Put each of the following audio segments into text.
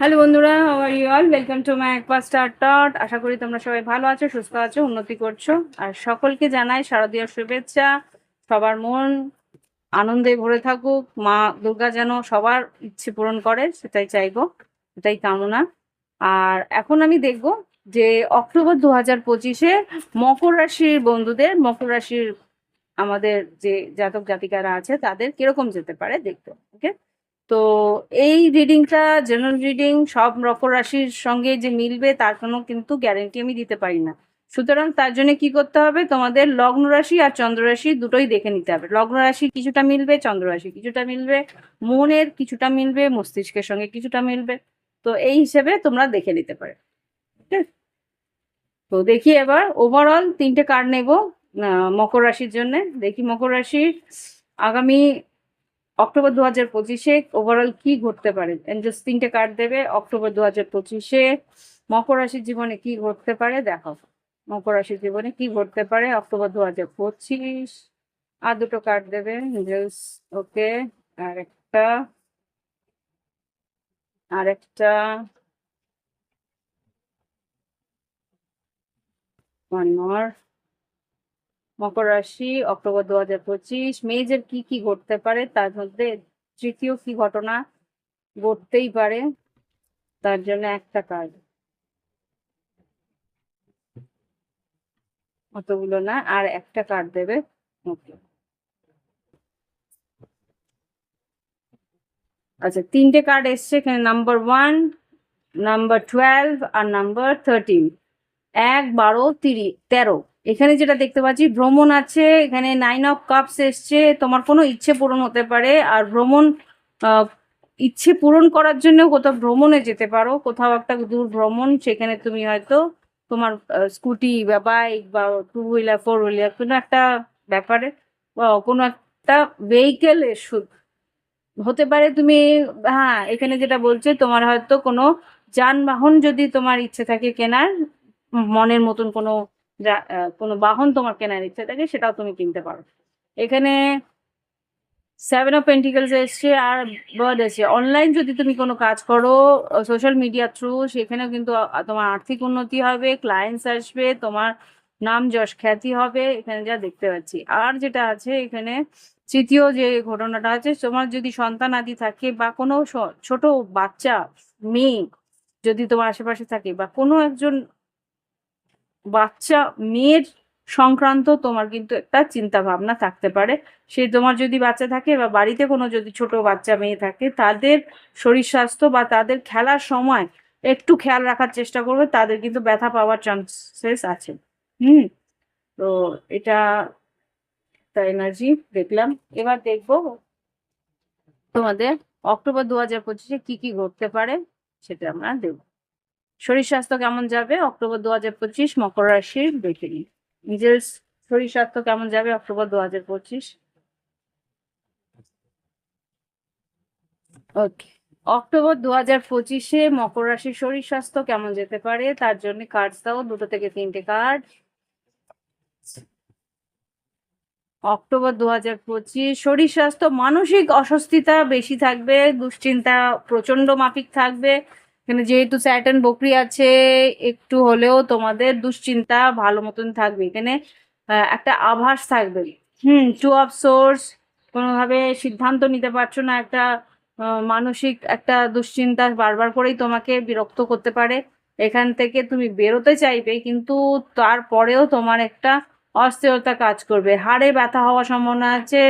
Hello বন্ধুরা আর you all welcome to my একবার star টট আশা করি তোমরা সবাই ভালো আছো, সুস্থ আছো, উন্নতি করছ। আর সকলকে জানাই শারদীয় শুভেচ্ছা। সবার মন আনন্দে ভরে থাকুক। মা দুর্গা যেন সবার ইচ্ছে পূরণ করে, সেটাই চাইব, এটাই কামনা। আর এখন আমি দেখব যে অক্টোবর দু হাজার পঁচিশে মকর রাশির বন্ধুদের, মকর রাশির আমাদের যে জাতক জাতিকারা আছে, তাদের কীরকম যেতে পারে দেখতে ওকে তো এই রিডিংটা জেনারেল রিডিং সব রাশির সঙ্গে যে মিলবে তার কোনো কিন্তু গ্যারেন্টি আমি দিতে পারি না। সুতরাং তার জন্য কি করতে হবে? তোমাদের লগ্ন রাশি আর চন্দ্র রাশি দুটোই দেখে নিতে হবে। লগ্ন রাশি কিছুটা মিলবে, চন্দ্র রাশি কিছুটা মিলবে, মনের কিছুটা মিলবে, মস্তিষ্কের সঙ্গে কিছুটা মিলবে। তো এই হিসেবে তোমরা দেখে নিতে পারে? তো দেখি এবার ওভারঅল তিনটে কার্ড নেব মকর রাশির জন্য। দেখি মকর রাশির আগামী অক্টোবর দু হাজার পঁচিশে ওভারঅল কি ঘটতে পারে? জাস্ট তিনটে কার্ড দেবে, অক্টোবর দু হাজার পঁচিশে মকর রাশির জীবনে কি ঘটতে পারে? দেখো মকর রাশির জীবনে কি ঘটতে পারে? অক্টোবর দু হাজার পঁচিশ, আর দুটো কার্ড দেবে জাস্ট ওকে আর একটা আর একটা ওয়ান মোর মকর রাশি, অক্টোবর দু হাজার পঁচিশ মেয়েদের কি কি ঘটতে পারে? তার মধ্যে তৃতীয় কি ঘটনা ঘটতেই পারে? তার জন্য একটা কার্ড অতগুলো না, আর একটা কার্ড দেবে। আচ্ছা তিনটে কার্ড এসছে এখানে নাম্বার ওয়ান নাম্বার টুয়েলভ আর নাম্বার থার্টিন এক, বারো তিরিশ তেরো। এখানে যেটা দেখতে পাচ্ছি, ভ্রমণ আছে, এখানে নাইন অফ কাপস এসছে, তোমার কোনো ইচ্ছে পূরণ হতে পারে, আর ভ্রমণ ইচ্ছে পূরণ করার জন্য কোথাও ভ্রমণে যেতে পারো, কোথাও একটা দূর ভ্রমণ, সেখানে তুমি হয়তো তোমার স্কুটি বা বাইক বা টু হুইলার ফোর হুইলার কোনো একটা ব্যাপারে কোনো একটা ভেহিকেল হতে পারে তুমি হ্যাঁ এখানে যেটা বলছে, তোমার হয়তো কোনো যানবাহন যদি তোমার ইচ্ছে থাকে কেনার, মনের মতন কোনো যা- কোনো বাহন তোমার কেনার ইচ্ছে থাকে সেটাও তুমি কিনতে পারো। এখানে সেভেন অফ পেন্টিকেলস এসছে আর বার্ড এসছে। অনলাইন যদি তুমি কোনো কাজ করো সোশ্যাল মিডিয়া থ্রু সেখানেও কিন্তু তোমার আর্থিক উন্নতি হবে ক্লায়েন্টস আসবে, তোমার নাম যশ খ্যাতি হবে, এখানে যা দেখতে পাচ্ছি। আর যেটা আছে, এখানে তৃতীয় যে ঘটনাটা আছে, তোমার যদি সন্তান আদি থাকে বা কোনো ছোট বাচ্চা, মেয়ে যদি তোমার আশেপাশে থাকে বা কোনো একজন বাচ্চা, মেয়ের সংক্রান্ত তোমার কিন্তু একটা চিন্তা ভাবনা থাকতে পারে। সে তোমার যদি বাচ্চা থাকে বা বাড়িতে কোনো যদি ছোট বাচ্চা মেয়ে থাকে, তাদের শরীর স্বাস্থ্য বা তাদের খেলার সময় একটু খেয়াল রাখার চেষ্টা করবে, তাদের কিন্তু ব্যথা পাওয়ার চান্সেস আছে। হুম, তো এটা এনার্জি দেখলাম। এবার দেখব তোমাদের অক্টোবর দু হাজার পঁচিশে কি কি ঘটতে পারে, সেটা আমরা দেখব শরীর স্বাস্থ্য কেমন যাবে? অক্টোবর দু হাজার পঁচিশ, মকর রাশির নিই নিজের শরীর স্বাস্থ্য কেমন যাবে? অক্টোবর দু হাজার পঁচিশ? ওকে অক্টোবর দু হাজার পঁচিশে মকর রাশির শরীর স্বাস্থ্য কেমন যেতে পারে? তার জন্য কার্ড দাও, দুটো থেকে তিনটে কার্ড অক্টোবর দু হাজার পঁচিশ শরীর স্বাস্থ্য মানসিক অস্বস্তিতা বেশি থাকবে, দুশ্চিন্তা প্রচণ্ড মাফিক থাকবে এখানে যেহেতু স্যাটার্ন বকরি আছে, একটু হলেও তোমাদের দুশ্চিন্তা ভালো মতন থাকবে। এখানে একটা আভাস থাকবে। হুম টু অফ সোর্স কোনোভাবে সিদ্ধান্ত নিতে পারছ না, একটা মানসিক একটা দুশ্চিন্তা বারবার করেই তোমাকে বিরক্ত করতে পারে। এখান থেকে তুমি বেরোতে চাইবে, কিন্তু তারপরেও তোমার একটা অস্থিরতা কাজ করবে। হাড়ে ব্যথা হওয়ার সম্ভাবনা আছে,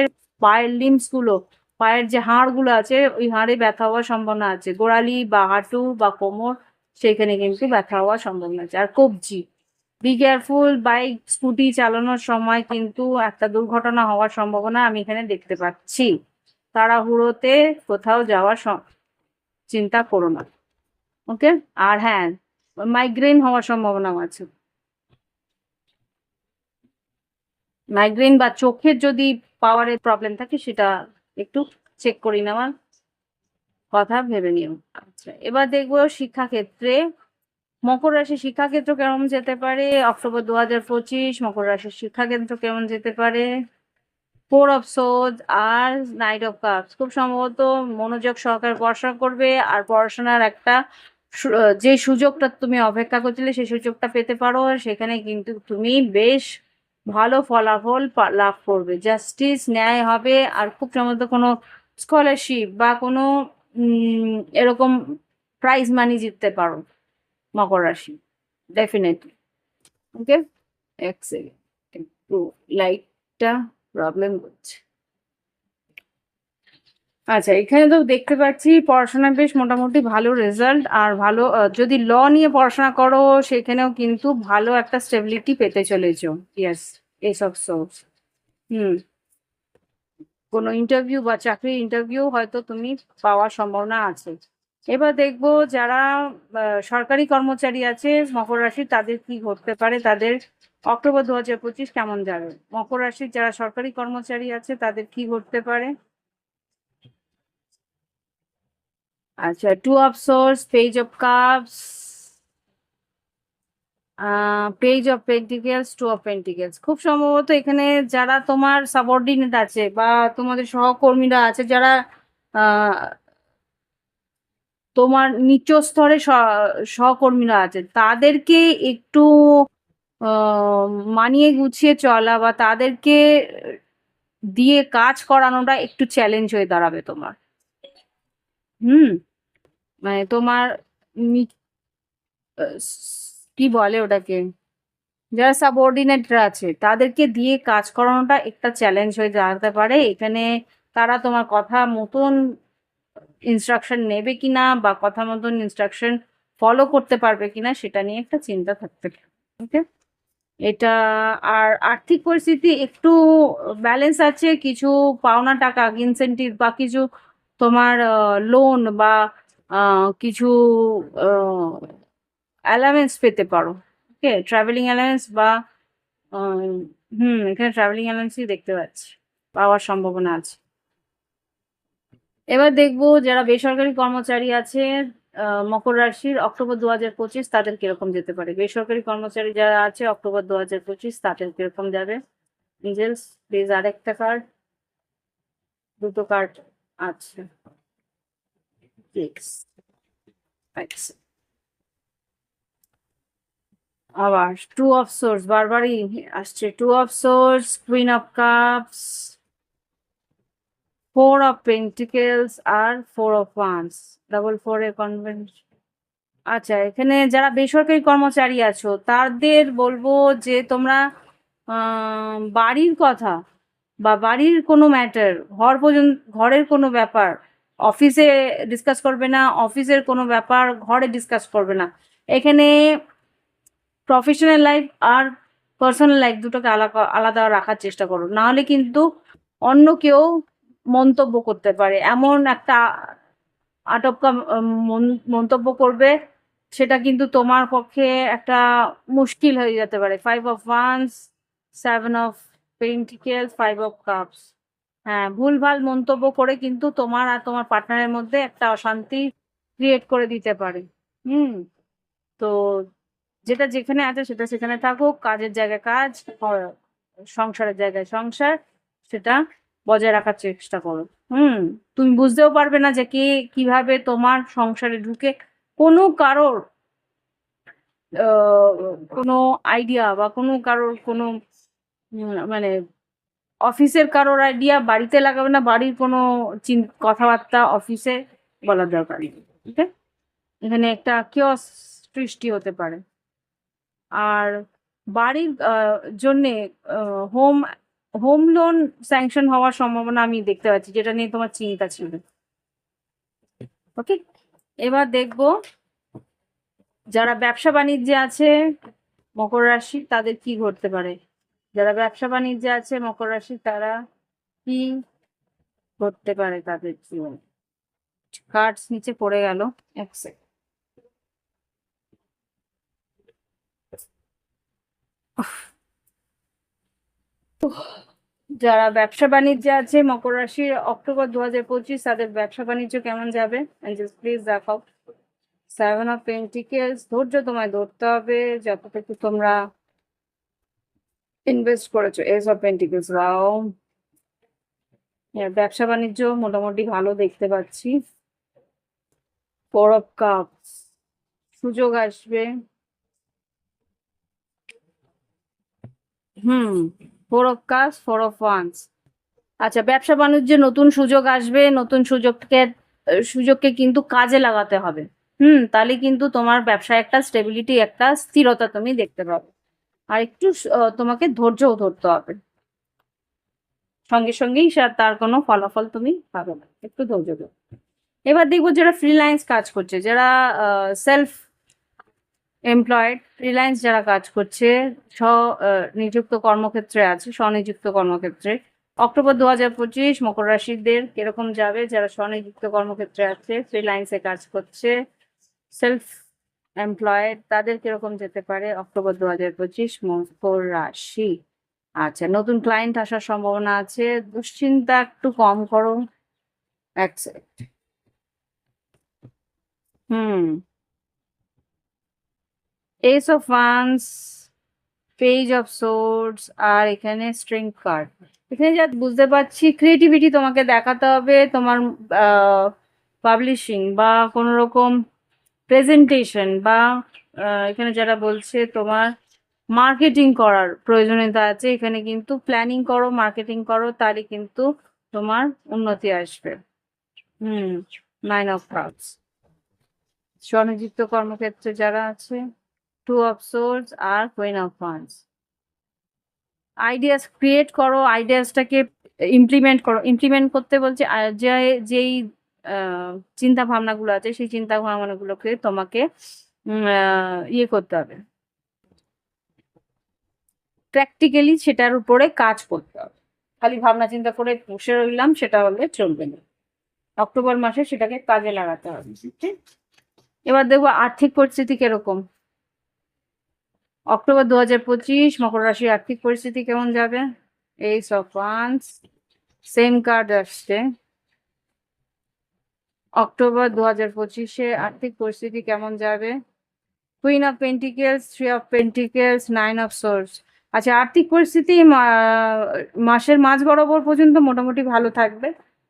পায়ের লিম্সগুলো পায়ের যে হাড়গুলো আছে, ওই হাড়ে ব্যথা হওয়ার সম্ভাবনা আছে। গোড়ালি বা হাঁটু বা কোমর, সেখানে কিন্তু ব্যথা হওয়ার সম্ভাবনা আছে। আর কবজি বি কেয়ারফুল বাইক স্কুটি চালানোর সময় কিন্তু একটা দুর্ঘটনা হওয়ার সম্ভাবনা আমি এখানে দেখতে পাচ্ছি। তাড়াহুড়োতে কোথাও যাওয়ার চিন্তা করো না। ওকে? আর হ্যাঁ মাইগ্রেন হওয়ার সম্ভাবনাও আছে। মাইগ্রেন বা চোখের যদি পাওয়ারের প্রবলেম থাকে, সেটা একটু চেক করে নেওয়ার কথা ভেবে নিও। আচ্ছা এবার দেখব শিক্ষাক্ষেত্রে, মকর রাশি শিক্ষাক্ষেত্র কেমন যেতে পারে? অক্টোবর দু হাজার পঁচিশ, মকর রাশির শিক্ষাক্ষেত্র কেমন যেতে পারে? ফোর অফ সোজ আর নাইট অফ কাপস খুব সম্ভবত মনোযোগ সহকারে পড়াশোনা করবে আর পড়াশোনার একটা যে সুযোগটা তুমি অপেক্ষা করছিলে সেই সুযোগটা পেতে পারো। সেখানে কিন্তু তুমি বেশ ভালো ফলাফল লাভ করবে। জাস্টিস ন্যায় হবে, আর খুব সম্ভবত কোনো স্কলারশিপ বা কোনো এরকম প্রাইজ মানি জিততে পারো মকর রাশি। ডেফিনেটলি ওকে এক সেকেন্ড একটু লাইটটা প্রবলেম করছে। আচ্ছা এখানে তো দেখতে পাচ্ছি পড়াশোনা বেশ মোটামুটি ভালো রেজাল্ট আর ভালো যদি ল নিয়ে পড়াশোনা করো, সেখানেও কিন্তু ভালো একটা স্টেবিলিটি পেতে চলেছো। ইয়েস এইসব সোর্স হুম। কোনো ইন্টারভিউ বা চাকরির ইন্টারভিউ হয়তো তুমি পাওয়ার সম্ভাবনা আছে। এবার দেখব যারা সরকারি কর্মচারী আছে, মকর রাশি, তাদের কি ঘটতে পারে? তাদের অক্টোবর দু হাজার পঁচিশ কেমন যাবে? মকর রাশির যারা সরকারি কর্মচারী আছে, তাদের কি ঘটতে পারে? আচ্ছা two of swords page of cups page of pentacles two of pentacles খুব সম্ভবত এখানে যারা তোমার সাবঅর্ডিনেট আছে বা তোমাদের সহকর্মীরা আছে, যারা তোমার নিচ স্তরে সহকর্মীরা আছে, তাদেরকে একটু মানিয়ে গুছিয়ে চলা বা তাদেরকে দিয়ে কাজ করানোটা একটু চ্যালেঞ্জ হয়ে দাঁড়াবে তোমার। হুম মানে তোমার কি বলে ওটাকে? যারা সাবঅর্ডিনেটরা আছে, তাদেরকে দিয়ে কাজ করানোটা একটা চ্যালেঞ্জ হয়ে দাঁড়াতে পারে। এখানে তারা তোমার কথা মতন ইনস্ট্রাকশন নেবে কিনা বা কথা মতন ইনস্ট্রাকশন ফলো করতে পারবে কিনা, সেটা নিয়ে একটা চিন্তা থাকতে ওকে এটা, আর আর্থিক পরিস্থিতি একটু ব্যালেন্স আছে, কিছু পাওনা টাকা ইনসেন্টিভ বা কিছু তোমার লোন বা কিছু অ্যালাউন্স পেতে পারো। ওকে ট্রাভেলিং অ্যালাউন্স বা হুম, এখানে ট্রাভেলিং অ্যালাউন্সই দেখতে পাচ্ছি, পাওয়ার সম্ভাবনা আছে। এবার দেখব যারা বেসরকারি কর্মচারী আছে মকর রাশির অক্টোবর দু হাজার পঁচিশ তাদের কীরকম যেতে পারে? বেসরকারি কর্মচারী যারা আছে, অক্টোবর দু হাজার পঁচিশ তাদের কীরকম যাবে? প্লিজ আরেকটা কার্ড দুটো কার্ড আচ্ছা। সিক্স আবার টু অফ সোর্স বারবারই আসছে। Two of swords queen of cups four of pentacles R four of wands double four এ কনভেন্ট আচ্ছা এখানে যারা বেসরকারি কর্মচারী আছো, তাদের বলব যে তোমরা বাড়ির কথা বা বাড়ির কোনো ম্যাটার ঘর পর্যন্ত, ঘরের কোনো ব্যাপার অফিসে ডিসকাস করবে না অফিসের কোনো ব্যাপার, ঘরে ডিসকাস করবে না। এখানে প্রফেশনাল লাইফ আর পার্সোনাল লাইফ দুটোকে আলাদা আলাদা রাখার চেষ্টা করো। নাহলে কিন্তু অন্য কেউ মন্তব্য করতে পারে। এমন একটা আটপকা মন- মন্তব্য করবে, সেটা কিন্তু তোমার পক্ষে একটা মুশকিল হয়ে যেতে পারে। Five of wands seven of pentacles five of cups হ্যাঁ ভুলভাল মন্তব্য করে কিন্তু তোমার আর তোমার পার্টনারের মধ্যে একটা অশান্তি ক্রিয়েট করে দিতে পারে। হুম, তো যেটা যেখানে আছে সেটা সেখানে থাকুক, কাজের জায়গায় কাজ সংসারের জায়গায় সংসার, সেটা বজায় রাখার চেষ্টা করো। হুম, তুমি বুঝতেও পারবে না যে কে কীভাবে তোমার সংসারে ঢুকে কোনো কারোর কোনো আইডিয়া বা কোনো কারোর কোনো মানে অফিসের কারোর আইডিয়া বাড়িতে লাগাবে না, বাড়ির কোনো কথাবার্তা অফিসে বলার দরকার ঠিক আছে এখানে একটা কিয়স সৃষ্টি হতে পারে। আর বাড়ির জন্যে হোম হোম লোন স্যাংশন হওয়ার সম্ভাবনা আমি দেখতে পাচ্ছি, যেটা নিয়ে তোমার চিন্তা ছিল। ওকে এবার দেখব যারা ব্যবসা বাণিজ্যে আছে, মকর রাশি, তাদের কি ঘটতে পারে। যারা ব্যবসা বাণিজ্যে আছে, মকর রাশি, তারা কি করতে পারে তাদের জীবনে? কার্ড নিচে পড়ে গেল, এক সেকেন্ড যারা ব্যবসা বাণিজ্যে আছে, মকর রাশির অক্টোবর দু হাজার পঁচিশ, তাদের ব্যবসা বাণিজ্য কেমন যাবে? প্লিজ দেখাও সেভেন অফ পেন্টিকেলস ধৈর্য তোমায় ধরতে হবে, যতটুকু তোমরা ইনভেস্ট করেছ এস অফ পেন্টিকেলস রাও ব্যবসা বাণিজ্য মোটামুটি ভালো দেখতে পাচ্ছি। ফোর অফ কাপস সুযোগ আসবে। হুম four of cups four of wands আচ্ছা ব্যবসা বাণিজ্যে নতুন সুযোগ আসবে, নতুন সুযোগকে সুযোগকে কিন্তু কাজে লাগাতে হবে। হুম, তাহলে কিন্তু তোমার ব্যবসায় একটা স্টেবিলিটি একটা স্থিরতা তুমি দেখতে পাবে। আর একটু তোমাকে ধৈর্যও ধরতে হবে। সঙ্গে সঙ্গেই তার কোনো ফলাফল তুমি পাবে না। একটু ধৈর্য ধরো। এবার দেখব যারা ফ্রিল্যান্স কাজ করছে, যারা সেলফ এমপ্লয়েড ফ্রিল্যান্স যারা কাজ করছে, স্ব নিযুক্ত কর্মক্ষেত্রে আছে, স্বনিযুক্ত কর্মক্ষেত্রে। অক্টোবর দু হাজার পঁচিশ, মকর রাশিদের কীরকম যাবে? যারা স্বনিযুক্ত কর্মক্ষেত্রে আছে ফ্রিল্যান্সে কাজ করছে সেলফ এমপ্লয়েড তাদের কীরকম যেতে পারে? অক্টোবর দু হাজার পঁচিশ মকর রাশি। আচ্ছা নতুন ক্লায়েন্ট আসার সম্ভাবনা আছে। দুশ্চিন্তা একটু কম করো। Second hmm. Ace of wands page of swords আর এখানে স্ট্রিং কার্ড এখানে যা বুঝতে পারছি ক্রিয়েটিভিটি তোমাকে দেখাতে হবে তোমার পাবলিশিং বা কোনো রকম প্রেজেন্টেশন বা এখানে যারা বলছে তোমার মার্কেটিং করার প্রয়োজনীয়তা আছে, এখানে কিন্তু প্ল্যানিং করো মার্কেটিং করো, তাহলে কিন্তু তোমার উন্নতি আসবে। হুম নাইন অফ কাপস স্বনিযুক্ত কর্মক্ষেত্রে যারা আছে two of swords R queen of wands ideas create করো আইডিয়াসটাকে ইমপ্লিমেন্ট করো ইমপ্লিমেন্ট করতে বলছে যেই চিন্তা ভাবনাগুলো আছে, সেই চিন্তা ভাবনাগুলোকে তোমাকে ইয়ে করতে হবে। প্র্যাকটিক্যালি সেটার উপরে কাজ করতে হবে। খালি ভাবনা চিন্তা করে বসে রইলাম, সেটা হলে চলবে না। অক্টোবর মাসে সেটাকে কাজে লাগাতে হবে। ঠিক? এবার দেখব আর্থিক পরিস্থিতি কীরকম। অক্টোবর দু হাজার পঁচিশ, মকর রাশির আর্থিক পরিস্থিতি কেমন যাবে? Ace of wands same card আসছে। অক্টোবর দু হাজার পঁচিশে আর্থিক পরিস্থিতি কেমন যাবে? Queen of pentacles three of pentacles nine of swords আচ্ছা আর্থিক পরিস্থিতি মাসের মাঝ বরাবর পর্যন্ত মোটামুটি ভালো থাকবে,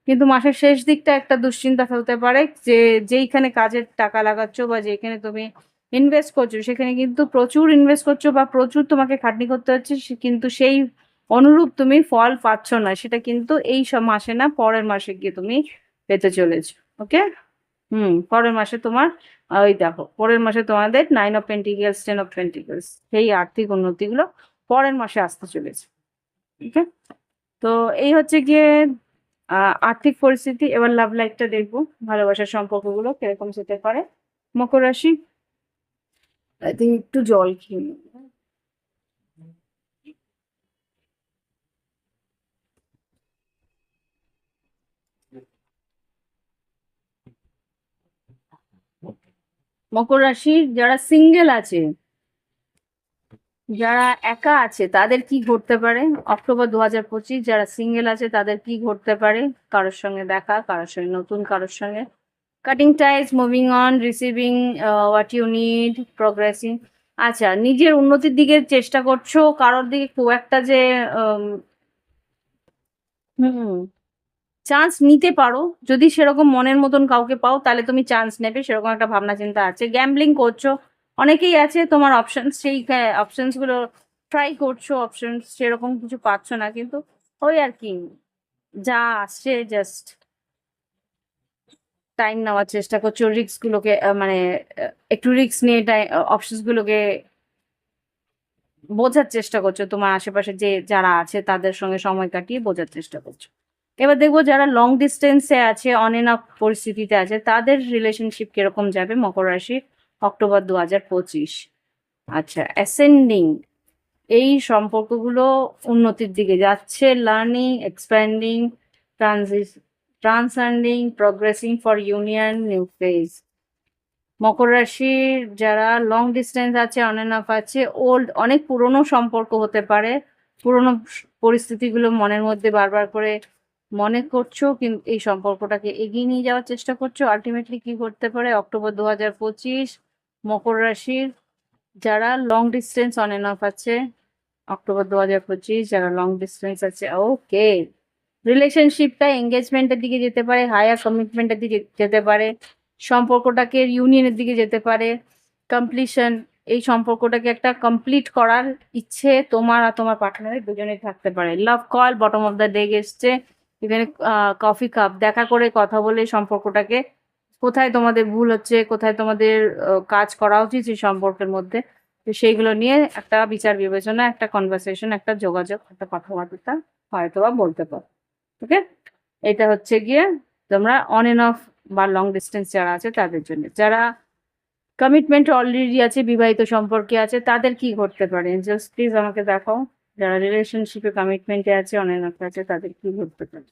কিন্তু মাসের শেষ দিকটা একটা দুশ্চিন্তা ফেলতে পারে যে যেইখানে কাজের টাকা লাগাচ্ছ বা যেখানে তুমি ইনভেস্ট করছ, সেখানে কিন্তু প্রচুর ইনভেস্ট করছ বা প্রচুর তোমাকে খাটনি করতে হচ্ছে কিন্তু সেই অনুরূপ তুমি ফল পাচ্ছ না, সেটা কিন্তু এই সব মাসে না, পরের মাসে গিয়ে তুমি পেতে চলেছো। ওকে? হুম, পরের মাসে তোমার ওই দেখো, পরের মাসে তোমাদের nine of pentacles ten of pentacles সেই আর্থিক উন্নতিগুলো পরের মাসে আসতে চলেছে, ওকে? তো এই হচ্ছে গিয়ে আর্থিক পরিস্থিতি, এবার লাভ লাইফটা দেখব, ভালোবাসার সম্পর্কগুলো কীরকম যেতে পারে, মকর রাশি আই থিঙ্ক একটু জল খেয়ে মকর রাশির যারা সিঙ্গেল আছে, যারা একা আছে, তাদের কি ঘটতে পারে? অক্টোবর দু হাজার পঁচিশ যারা সিঙ্গেল আছে, তাদের কি ঘটতে পারে? কারোর সঙ্গে দেখা, কারোর সঙ্গে নতুন, কারোর সঙ্গে cutting ties moving on receiving what you need progressing আচ্ছা নিজের উন্নতির দিকে চেষ্টা করছ, কারোর দিকে খুব একটা যে হুম চান্স নিতে পারো। যদি সেরকম মনের মতন কাউকে পাও তাহলে তুমি চান্স নেবে। সেরকম একটা ভাবনা চিন্তা আছে। গ্যাম্বলিং করছ। অনেকেই আছে তোমার অপশন সেই অপশনসগুলো ট্রাই করছ। অপশনস সেরকম কিছু পাচ্ছ না। কিন্তু ওই আর কি যা আসছে জাস্ট টাইম নেওয়ার চেষ্টা করছ। রিস্ক গুলোকে আহ, মানে একটু রিস্ক নিয়ে অপশনস গুলোকে বোঝার চেষ্টা করছ। তোমার আশেপাশে যে যারা আছে তাদের সঙ্গে সময় কাটিয়ে বোঝার চেষ্টা করছ। এবার দেখব যারা লং ডিস্টেন্সে আছে অন এন্ড অফ পরিস্থিতিতে আছে, তাদের রিলেশনশিপ কীরকম যাবে মকর রাশি, অক্টোবর দু হাজার পঁচিশ। আচ্ছা অ্যাসেন্ডিং এই সম্পর্কগুলো উন্নতির দিকে যাচ্ছে learning expanding ট্রানজিস transcending progressing for union new phase মকর রাশির যারা লং ডিস্টেন্স আছে অন এন্ড অফ আছে ওল্ড অনেক পুরনো সম্পর্ক হতে পারে। পুরনো পরিস্থিতিগুলো মনের মধ্যে বারবার করে মনে করছ এই সম্পর্কটাকে এগিয়ে নিয়ে যাওয়ার চেষ্টা করছ? আলটিমেটলি কি করতে পারে? অক্টোবর দু হাজার পঁচিশ, মকর রাশির যারা long distance on and off আছে অক্টোবর দু হাজার পঁচিশ, যারা লং ডিস্টেন্স আছে ওকে রিলেশনশিপটা এঙ্গেজমেন্টের দিকে যেতে পারে হায়ার কমিটমেন্টের দিকে যেতে পারে, সম্পর্কটাকে ইউনিয়নের দিকে যেতে পারে কমপ্লিশন এই সম্পর্কটাকে একটা কমপ্লিট করার ইচ্ছে তোমার আর তোমার পার্টনারের দুজনেই থাকতে পারে। Love call bottom of the deck এসছে। এখানে কফি কাপ দেখা করে কথা বলে সম্পর্কটাকে। কোথায় তোমাদের ভুল হচ্ছে, কোথায় তোমাদের কাজ করা উচিত সেই সম্পর্কের মধ্যে সেইগুলো নিয়ে একটা বিচার বিবেচনা, একটা কনভারসেশন একটা যোগাযোগ, একটা কথাবার্তা হয়তো বা বলতে পারো। ওকে এটা হচ্ছে গিয়ে তোমরা অন এন্ড অফ বা লং ডিস্টেন্স যারা আছে তাদের জন্য। যারা কমিটমেন্ট অলরেডি আছে, বিবাহিত সম্পর্কে আছে, তাদের কি করতে পারে? জাস্ট প্লিজ আমাকে দেখাও। যারা রিলেশনশিপে কমিটমেন্টে আছে অন এন্ড আছে, তাদের কি করতে পারে?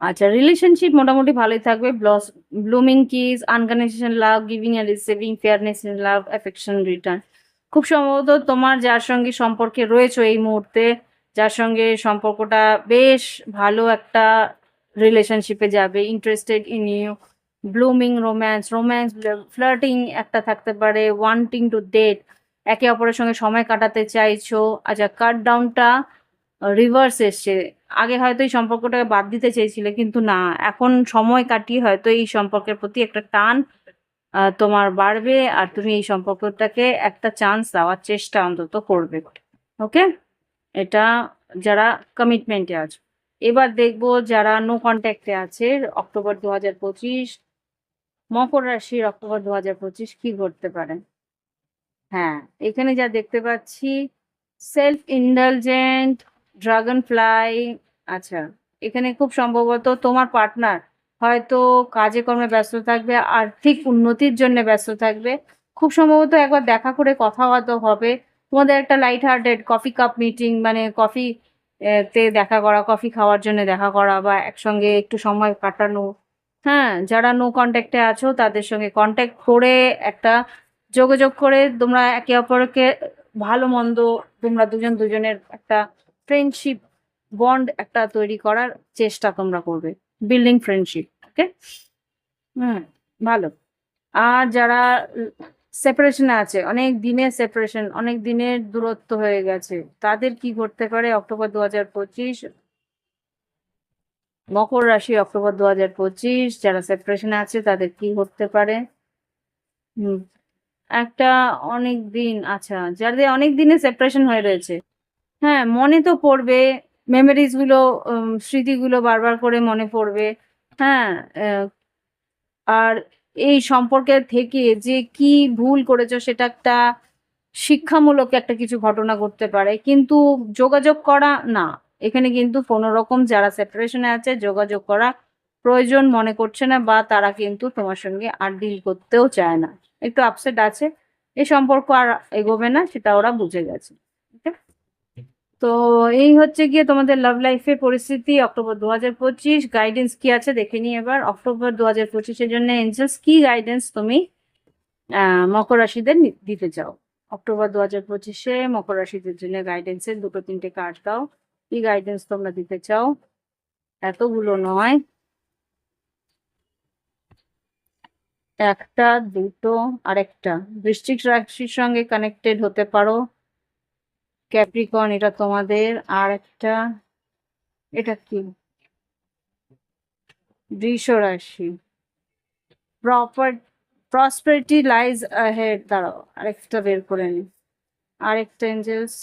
আচ্ছা রিলেশনশিপ মোটামুটি ভালোই থাকবে। ব্লস blooming kiss unconditional love giving and receiving fairness in love affection return খুব সম্ভবত তোমার যার সঙ্গে সম্পর্কে রয়েছে এই মুহূর্তে, যার সঙ্গে সম্পর্কটা বেশ ভালো একটা রিলেশনশিপে যাবে interested in you blooming romance romance flirting একটা থাকতে পারে ওয়ান্টিং টু ডেট একে অপরের সঙ্গে সময় কাটাতে চাইছো। আচ্ছা কাট ডাউনটা রিভার্স এসছে। আগে হয়তো এই সম্পর্কটাকে বাদ দিতে চেয়েছিলে, কিন্তু না, এখন সময় কাটিয়ে হয়তো এই সম্পর্কের প্রতি একটা টান তোমার বাড়বে, আর তুমি এই সম্পর্কটাকে একটা চান্স দেওয়ার চেষ্টা অন্তত করবে। ওকে এটা যারা কমিটমেন্টে আছে। এবার দেখব যারা নো কন্ট্যাক্টে আছে, অক্টোবর দু হাজার পঁচিশ, মকর রাশির অক্টোবর দু হাজার পঁচিশ কী করতে পারে? হ্যাঁ এখানে যা দেখতে পাচ্ছি সেলফ ইন্ডালজেন্ট ড্রাগন ফ্লাই আচ্ছা এখানে খুব সম্ভবত তোমার পার্টনার হয়তো কাজে কর্মে ব্যস্ত থাকবে, আর্থিক উন্নতির জন্য ব্যস্ত থাকবে। খুব সম্ভবত একবার দেখা করে কথাবার্তা হবে। তোমাদের একটা light hearted coffee cup meeting মানে কফি তে দেখা করা কফি খাওয়ার জন্য দেখা করা বা একসঙ্গে একটু সময় কাটানো। হ্যাঁ যারা নো কন্ট্যাক্টে আছো, তাদের সঙ্গে কন্ট্যাক্ট করে একটা যোগাযোগ করে তোমরা একে অপরকে ভালো, মন্দ, তোমরা দুজন দুজনের একটা ফ্রেন্ডশিপ বন্ড একটা তৈরি করার চেষ্টা তোমরা করবে। বিল্ডিং ফ্রেন্ডশিপ ওকে হুম, ভালো। আর যারা সেপারেশনে আছে, অনেক দিনের সেপারেশন অনেক দিনের দূরত্ব হয়ে গেছে, তাদের কি করতে পারে? অক্টোবর দু হাজার পঁচিশ, মকর রাশি অক্টোবর দু হাজার পঁচিশ, যারা সেপারেশনে আছে, তাদের কি করতে পারে? হুম একটা অনেক দিন আচ্ছা যাদের অনেক দিনে সেপারেশন হয়ে রয়েছে। হ্যাঁ মনে তো পড়বে মেমোরিজগুলো স্মৃতিগুলো বারবার করে মনে পড়বে। হ্যাঁ আর এই সম্পর্কে থেকে যে কি ভুল করেছ সেটা একটা শিক্ষামূলক একটা কিছু ঘটনা ঘটতে পারে। কিন্তু যোগাযোগ করা, না। এখানে কিন্তু কোনো রকম যারা সেপারেশনে আছে, যোগাযোগ করা প্রয়োজন মনে করছে না বা তারা কিন্তু তোমার সঙ্গে আর ডিল করতেও চায় না। একটু আপসেট আছে, এই সম্পর্ক আর এগোবে না, সেটা ওরা বুঝে গেছে? তো এই হচ্ছে গিয়ে তোমাদের লাভ লাইফের পরিস্থিতি অক্টোবর দু হাজার পঁচিশ গাইডেন্স কি আছে দেখে নিই এবার। অক্টোবর দু হাজার পঁচিশের জন্য এঞ্জেলস কি গাইডেন্স তুমি মকর রাশিদের দিতে চাও? অক্টোবর দু হাজার পঁচিশে মকর রাশিদের জন্য গাইডেন্সের দুটো তিনটে কার্ড দাও। কি গাইডেন্স তোমরা দিতে চাও? এতগুলো নয়। একটা, দুটো আর একটা বৃশ্চিক রাশির সঙ্গে কানেক্টেড হতে পারো। ক্যাপ্রিকন এটা তোমাদের। আর একটা এটা কি? বৃষ রাশি। প্রপার প্রসপারিটি লাইজ হেড দাঁড়াও, আরেকটা বের করে নি। আরেকটা এঞ্জেলস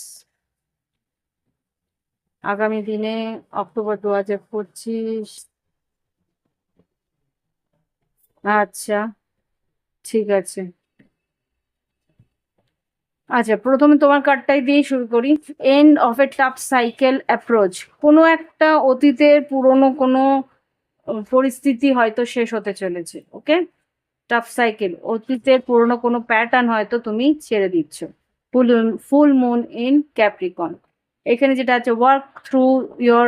আগামী দিনে অক্টোবর দু হাজার পঁচিশ। আচ্ছা। ঠিক আছে। আচ্ছা প্রথমে তোমার কার্ডটাই দিয়ে শুরু করি। End of a tough cycle approach কোনো একটা অতীতের পুরনো কোনো পরিস্থিতি হয়তো শেষ হতে চলেছে, ওকে? টাফ সাইকেল অতীতের পুরনো কোনো প্যাটার্ন হয়তো তুমি ছেড়ে দিচ্ছ। Full full moon in Capricorn এখানে যেটা আছে ওয়ার্ক থ্রু ইয়োর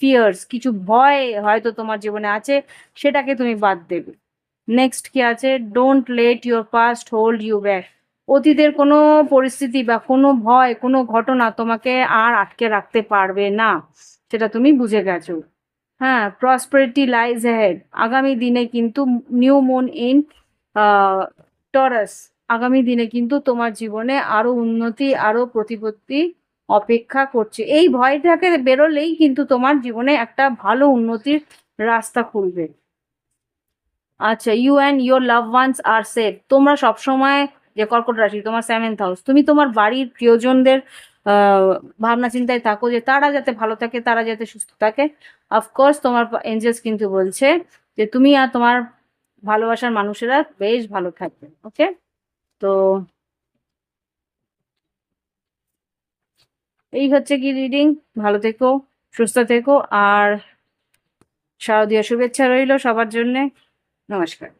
ফিয়ার্স কিছু ভয় হয়তো তোমার জীবনে আছে, সেটাকে তুমি বাদ দেবে। নেক্সট কি আছে? Don't let your past hold you back অতীতের কোনো পরিস্থিতি বা কোনো ভয়, কোনো ঘটনা তোমাকে আর আটকে রাখতে পারবে না। সেটা তুমি বুঝে গেছো। হ্যাঁ প্রসপারিটি লাইজ হেড আগামী দিনে কিন্তু নিউ মুন ইন টরাস আগামী দিনে কিন্তু তোমার জীবনে আরও উন্নতি আরও প্রতিপত্তি অপেক্ষা করছে। এই ভয়টাকে বেরোলেই কিন্তু তোমার জীবনে একটা ভালো উন্নতির রাস্তা খুলবে। আচ্ছা you and your love ones are safe তোমরা সবসময় যে কর্কট রাশি, তোমার সেভেন্থ হাউস তুমি তোমার বাড়ির প্রিয়জনদের ভাবনা চিন্তায় থাকো যে তারা যাতে ভালো থাকে, তারা যাতে সুস্থ থাকে। অফকোর্স তোমার এঞ্জেলস কিন্তু বলছে যে তুমি আর তোমার ভালোবাসার মানুষেরা বেশ ভালো থাকবে ওকে তো এই হচ্ছে কি রিডিং ভালো থেকো, সুস্থ থেকো, আর শারদীয় শুভেচ্ছা রইল সবার জন্যে। नमस्कार।